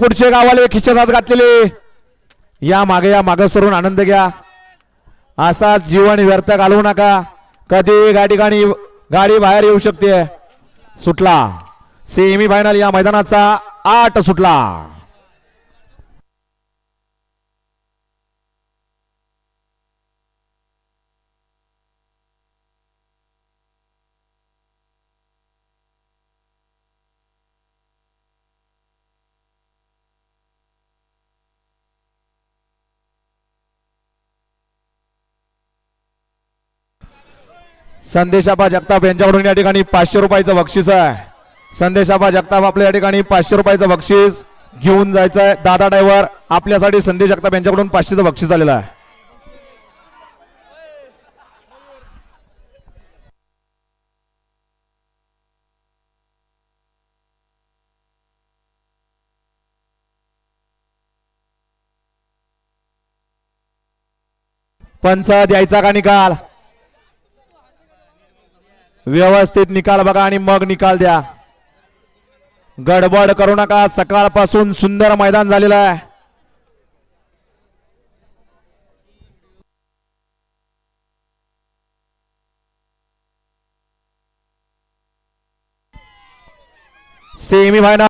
पुढचे गावाले खिशात हात घातलेले. या मागे या मागे सरून आनंद घ्या. असाच जीवन व्यर्थ घालवू नका. कधी गाडी गाडी गाडी बाहेर येऊ शकते. सुटला. सेमी फायनल या मैदानाचा आठ सुटला. संदेशाबा जगताप यांच्याकडून या ठिकाणी पाचशे रुपयाचं बक्षीस आहे. संदेशाबा जगताप आपल्या या ठिकाणी पाचशे रुपयाचं बक्षीस घेऊन जायचं आहे दादा ड्रायव्हर आपल्यासाठी संदेश जगताप यांच्याकडून पाचशेचं बक्षीस आलेलं आहे. पंच द्यायचा का निकाल? व्यवस्थित निकाल बघा आणि मग निकाल द्या. गडबड करू नका. सकाळपासून सुंदर मैदान झालेलं आहे. Semi final